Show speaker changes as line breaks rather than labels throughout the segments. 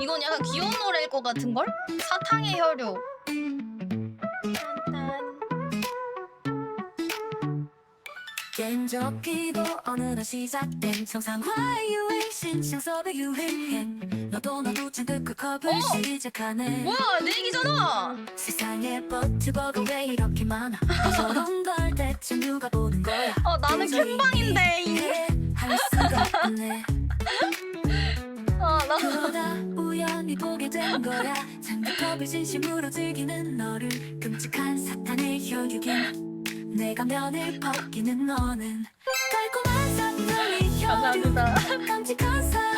이건 약간 귀여운 노래일 것 같은 걸? 사탕의 혈육
게임 접기도 어느덧 시작된 정상화 유행 신청 서브 유행해 너도 나도 잔뜩 그 컵을
어!
시작하네.
뭐야 내 얘기잖아!
세상에 버트버가 왜 이렇게 많아? 저런 걸 대체 누가 보는 거야?
어 나는 캔방인데 이-
해, 할 수가 없네 우연히 보게 된 거야. 잔뜩컵을 진심으로 즐기는 너를 끔찍한 사탄의 혈육인 내가 면을 벗기는 너는 달콤한 사탄의 혈육 깜찍한 사랑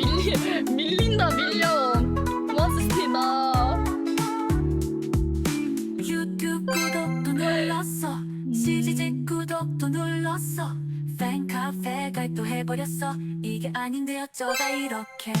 밀리 밀린다 밀려. 고맙습니다.
유튜브 구독도 눌렀어. CGG 구독도 눌렀어. 팬카페 가입도 해버렸어. 이게 아닌데 어쩌다 이렇게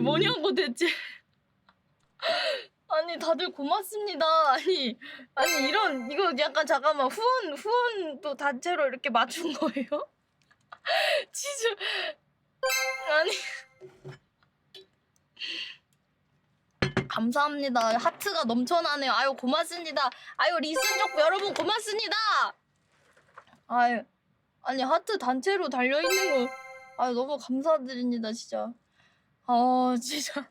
뭐냐고 대체 아니 다들 고맙습니다 아니 아니 이런 이거 약간 잠깐만 후원 후원도 단체로 이렇게 맞춘 거예요? 진짜 아니 감사합니다. 하트가 넘쳐나네요. 아유 고맙습니다. 아유 리슨족 여러분 고맙습니다. 아유 아니 하트 단체로 달려 있는 거 아유 너무 감사드립니다 진짜. 아 진짜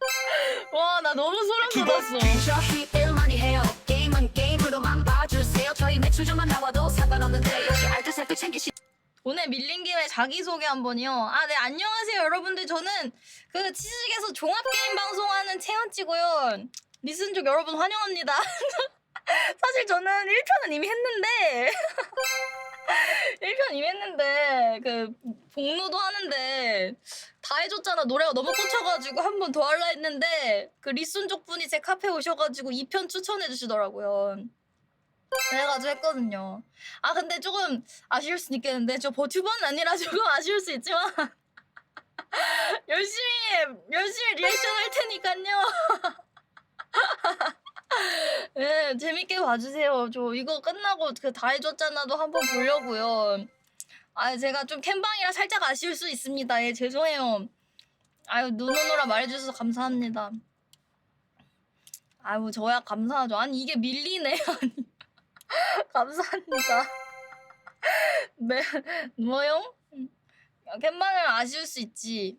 와 나 너무 소름 돋았어.
저희 일 많이 해요 게임은 게임으로만 봐주세요 저희 매출점만 나와도 상관없는데 역시 알뜰살뜰 챙기시
오늘 밀린 김에 자기소개 한 번요. 아, 네, 안녕하세요, 여러분들. 저는 그 치즈직에서 종합게임 방송하는 채연찌고요. 리슨족 여러분 환영합니다. 사실 저는 1편은 이미 했는데, 1편 이미 했는데, 그, 복로도 하는데, 다 해줬잖아. 노래가 너무 꽂혀가지고 한 번 더 할라 했는데, 그 리슨족 분이 제 카페 오셔가지고 2편 추천해 주시더라고요. 그래가지고 했거든요. 아 근데 조금 아쉬울 수 있겠는데 저 버튜버는 아니라 조금 아쉬울 수 있지만 열심히 열심히 리액션 할 테니까요. 네 재밌게 봐주세요. 저 이거 끝나고 그 다 해줬잖아도 한번 보려고요. 아 제가 좀 캠방이라 살짝 아쉬울 수 있습니다. 예 죄송해요. 아유 눈 오느라 말해주셔서 감사합니다. 아유 저야 감사하죠. 아니 이게 밀리네. 아니 감사합니다. 네, 뭐요? 캔방을 아쉬울 수 있지.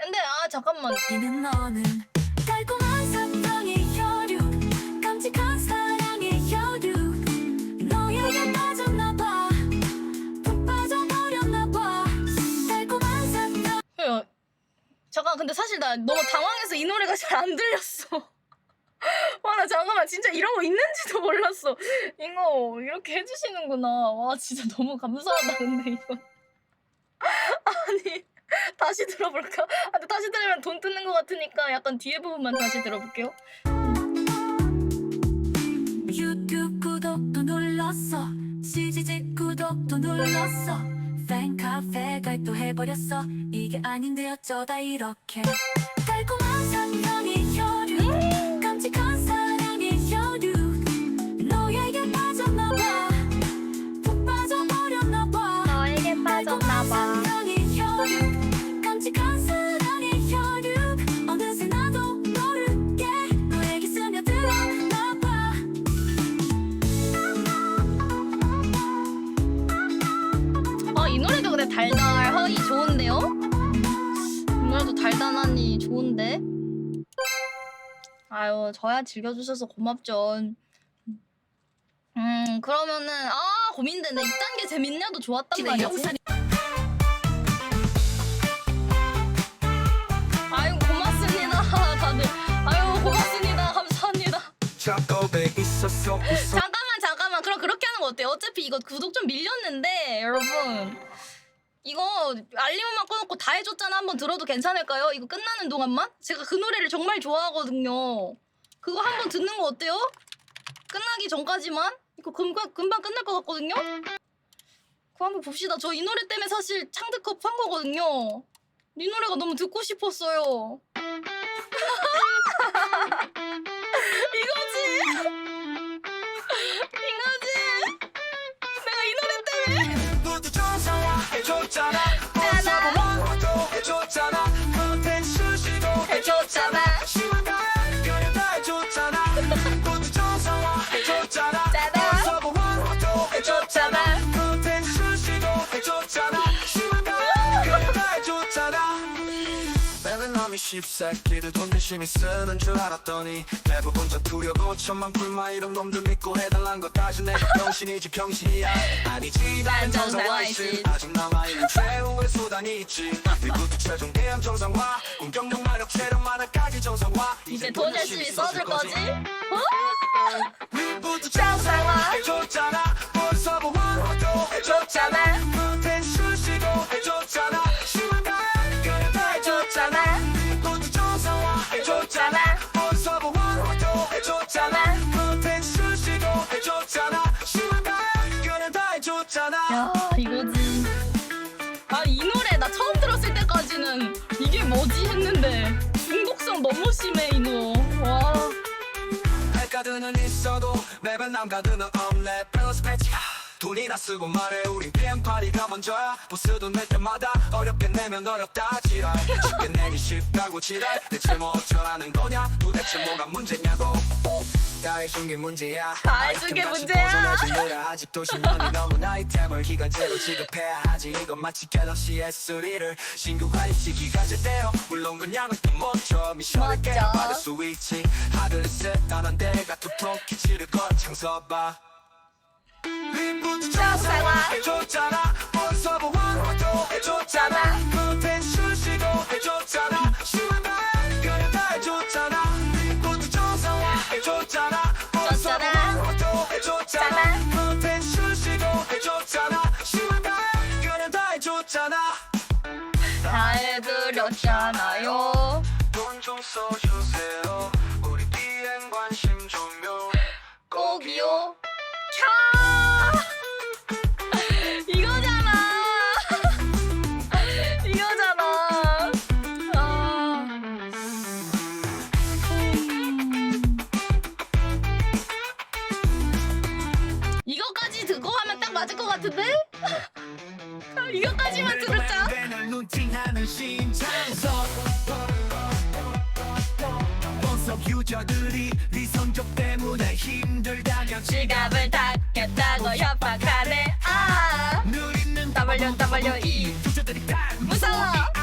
근데 아 잠깐만.
이는 너는 달콤한
잠깐 근데 사실 나 너무 당황해서 이 노래가 잘 안 들렸어. 와 나 잠깐만 진짜 이런 거 있는지도 몰랐어. 이거 이렇게 해주시는구나. 와 진짜 너무 감사하다 근데 이거. 아니 다시 들어볼까? 아, 근데 다시 들으면 돈 뜯는 것 같으니까 약간 뒤에 부분만 다시 들어볼게요.
유튜브 구독 들었어 CGG 구독도 눌렀어 팬카페 가입도 해버렸어. 이게 아닌데 어쩌다 이렇게
저야 즐겨주셔서 고맙죠. 음, 그러면은, 아, 고민되네. 이딴 게 재밌냐도 좋았단 말이지. 아유, 고맙습니다. 다들. 아유, 고맙습니다. 감사합니다.
작업에 있었어 웃어
잠깐만 잠깐만 그럼 그렇게 하는 거 어때요? 어차피 이거 구독 좀 밀렸는데 여러분 이거 알림만 꺼놓고 다 해줬잖아 한번 들어도 괜찮을까요? 이거 끝나는 동안만? 제가 그 노래를 정말 좋아하거든요 그거 한 번 듣는 거 어때요? 끝나기 전까지만? 이거 금방, 금방 끝날 것 같거든요? 그거 한번 봅시다 저 이 노래 때문에 사실 창드컵 한 거거든요 이 노래가 너무 듣고 싶었어요
놈이 십새끼들 돈 열심히 쓰는 줄 알았더니 대부분 저투려고 천만 불만 이런 놈들 믿고 해달란 거 따지 내가 병신이지 병신이야. 아니지 나는 정상화이지 아직 남아있는 최후의 수단이 있지. 리부트 최종 대한 정상화. 공격력 마력 체력 만화 까지 정상화.
이제 돈 열심히 써줄 거지?
리
노래 나 처음 들었을 때까지는 이게 뭐지 했는데 중독성 너무 심해 이노와.
핵가드는 있어도 맵은 남가드는 없네. 밸런스 패치 돈이나 쓰고 말해. 우린 팬파리가 먼저야. 보스도 낼 때마다 어렵게 내면 어렵다. 지랄. 쉽게 내기 쉽다고 지랄. 대체 뭐 어쩌라는 거냐? 도대체 뭐가 문제냐고 다 해준 게 문제야. 다시
문제야.
보존해주느라 아직도 신경이 너무 아이템을 기간제로 지급해야 하지. 이건 마치 갤럭시 S3를 신규 관리시 기가 제대로. 물론 그냥은 못쳐 미션을
멋져.
깨야 받을 수 있지. 하늘을 쓰다는 데가 톡톡히 치를 거창 서봐. 리부트
정상화.
해줬잖아 해줬잖아. 컨텐츠 시도 해줬잖아. 심한 가연결 다 해줬잖아. 다
해드렸잖아요.
돈좀써
같은데? 아, 이거까지만 들었자
원석 유저들이 네 성적 때문에 힘들다면
지갑을 닫겠다고 협박하네 아
누리는
W, W, E.
다
무서워.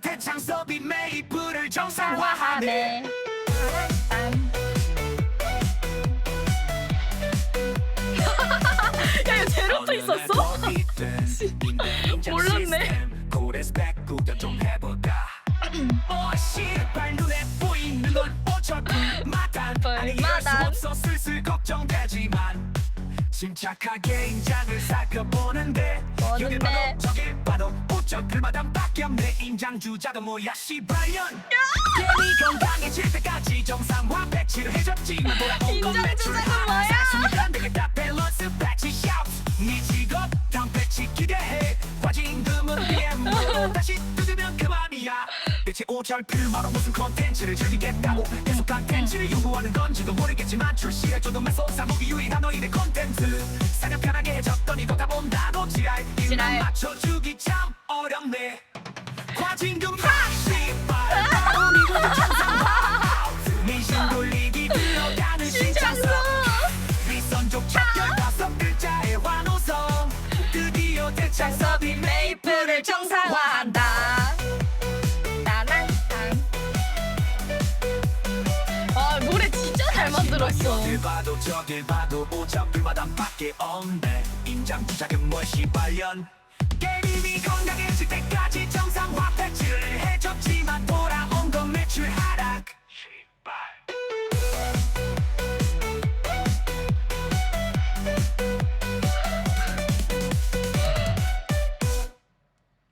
대창섭이 메이플을 정상화하네
야 이거 제로도 있었어? 몰랐네.
해볼까 어 침착하게 인장을 살펴보는데? 여길 봐도 저길 봐도 우 적들마다 밖에 없네. 인장 주자도 뭐야 씨발년. 괜히 건강해질 때까지 정상화 배치를 해줬지만 돌아온
인장
건 매출
주자가
하나
뭐야?
사수는 안 되겠다. 밸런스 배치 샤우트 네 직업 다음 배치 기대해 절필마로 무슨 컨텐츠를 즐기겠다고 계속 컨텐츠를 요구하는 건지도 모르겠지만 출시해줘도 매소사 무기 유일한 너희의 컨텐츠. 사냥 편하게 해줬더니 또다 본다고 지랄. 일만 맞춰주기 참 어렵네. 과징금 막시발. 바로 미국 봐도 저길 봐도 오잡들마다 밖에 없네. 인장 주작은 뭘 시발년 게임이 건강해질 때까지 정상화 패치를 해줬지만 돌아온 건 매출 하락.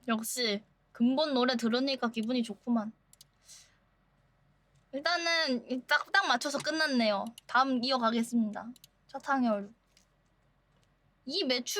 역시 근본 노래 들으니까 기분이 좋구만 일단은 딱, 딱 맞춰서 끝났네요. 다음 이어가겠습니다. 차탕열. 이 매출